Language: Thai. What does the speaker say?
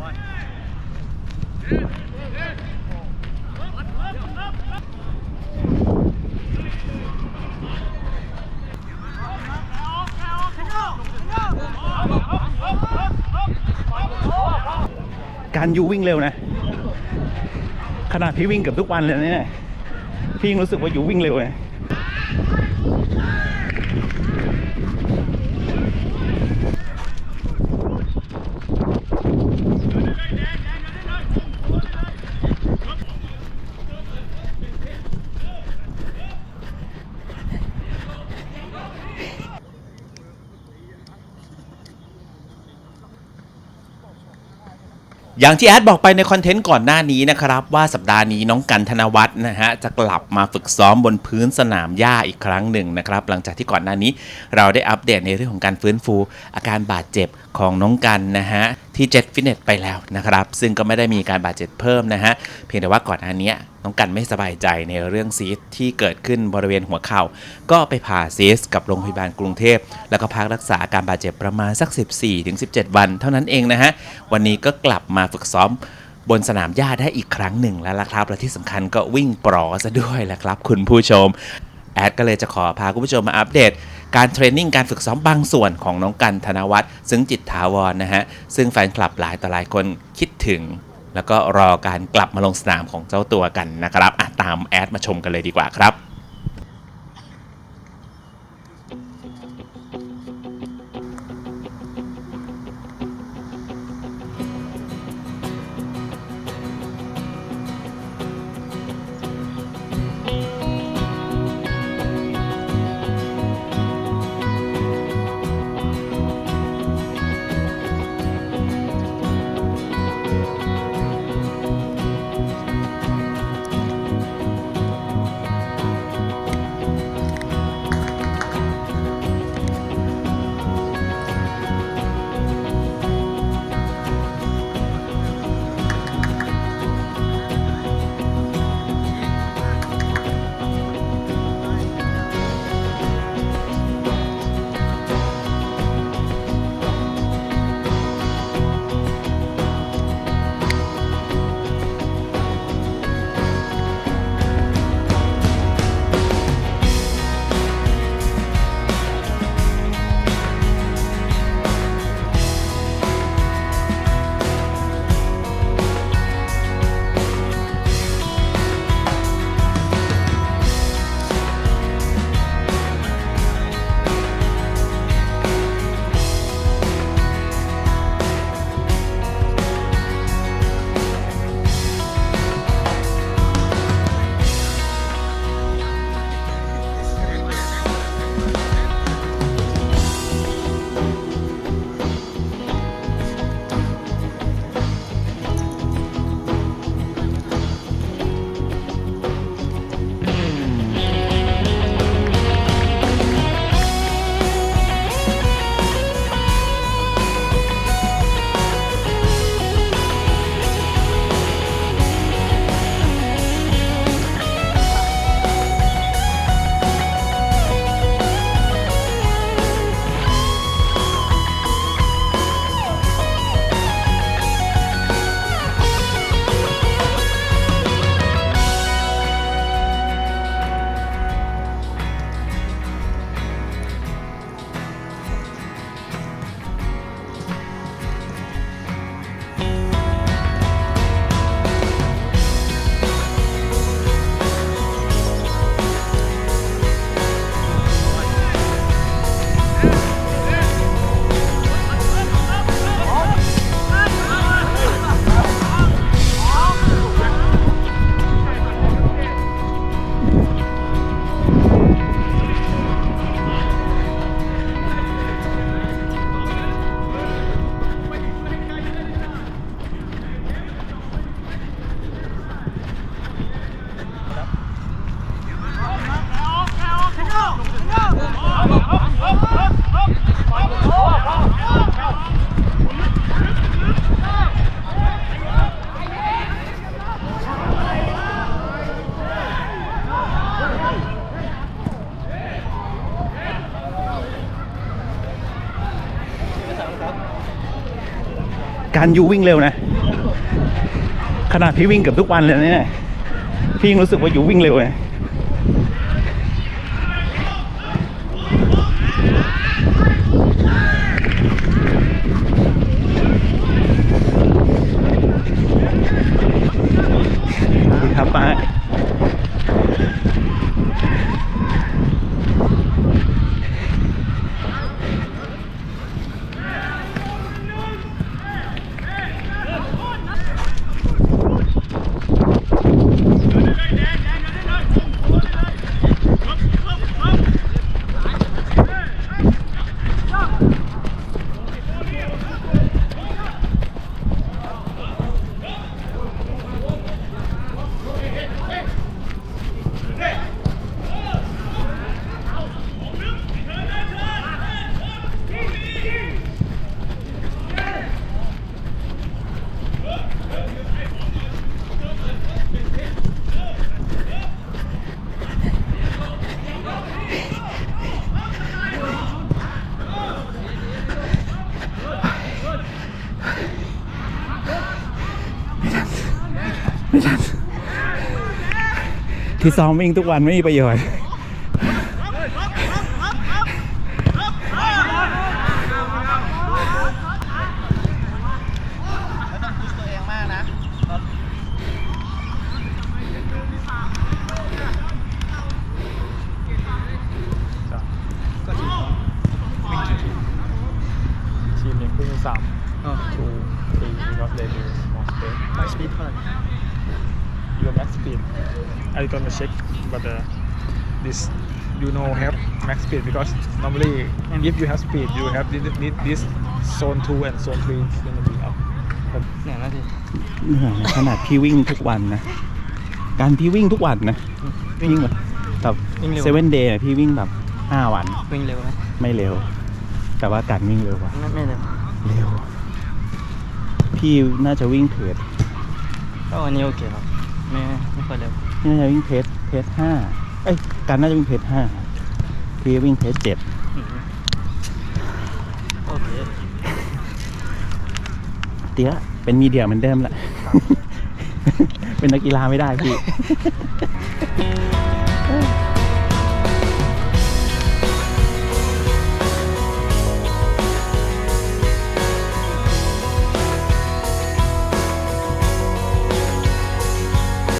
การยูวิ่งเร็วนะ ขนาดพี่วิ่งเกือบทุกวันเลยนะเนี่ย พี่ยังรู้สึกว่ายูวิ่งเร็วเลย อย่างที่แอดบอกไปในคอนเทนต์ก่อนหน้านี้นะครับว่าสัปดาห์นี้น้องกันธนวัฒน์นะฮะจะกลับมาฝึกซ้อมบนพื้นสนามหญ้าอีกครั้งหนึ่งนะครับหลังจากที่ก่อนหน้านี้เราได้อัปเดตในเรื่องของการฟื้นฟู อาการบาดเจ็บของน้องกันนะฮะ ที่เจ็ตฟิตเนสไปแล้วนะครับ ซึ่งก็ไม่ได้มีการบาดเจ็บเพิ่มนะฮะ เพียงแต่ว่าก่อนหน้านี้น้องกันไม่สบายใจในเรื่องซีสที่เกิดขึ้นบริเวณหัวเข่า ก็ไปผ่าซีสกับโรงพยาบาลกรุงเทพ แล้วก็พักรักษาอาการบาดเจ็บประมาณสัก 14-17 วัน เท่านั้นเองนะฮะ วันนี้ก็กลับมาฝึกซ้อมบนสนามหญ้าได้อีกครั้งหนึ่งแล้วล่ะครับ และที่สำคัญก็วิ่งปลอซะด้วยแหละครับ คุณผู้ชม แอดก็เลยจะขอพาคุณผู้ชมมาอัปเดต การเทรนนิ่งการฝึกซ้อมบางส่วนของน้องกันธนวัฒน์ซึ่งจิตถาวรนะฮะ ซึ่งแฟนคลับหลายต่อหลายคนคิดถึง แล้วก็รอการกลับมาลงสนามของเจ้าตัวกันนะครับตามแอดมาชมกันเลยดีกว่าครับ การยูวิ่งเร็วนะ ขนาดพี่วิ่งเกือบทุกวันเลยนะเนี่ยพี่ยังรู้สึกว่ายูวิ่งเร็วเลย สวัสดีครับป้า ที่ซ้อมวิ่งทุกวันไม่มีประโยชน์ ทีมยังขึ้นสาม two three because they do more space My speed เท่าไหร่ your max speed I gonna check but uh, this you know have max speed because normally if you have speed you have this, this, this zone 2 and zone 3 is gonna be up but เหนื่อยนาทีเหนื่อยนะขนาดพี่วิ่งทุกวันนะ การพี่วิ่งทุกวันนะ วิ่งแบบแบบวิ่งเร็วเซเว่นเดย์พี่วิ่งแบบห้าวัน วิ่งเร็วไหมไม่เร็ว แต่ว่าการวิ่งเร็วกว่าไม่ไม่เร็ว เร็ว พี่น่าจะวิ่งเพจก็วันนี้โอเคครับ ไม่ไม่ค่อยเร็วพี่ น่าจะวิ่งเพจเพจห้าเอ้ยการน่าจะวิ่งเพจห้าพี่วิ่งเพจเจ็ดอืมโอเคเตี้ยเป็นมีเดียเหมือนเดิมแหละ เป็นนักกีฬาไม่ได้พี่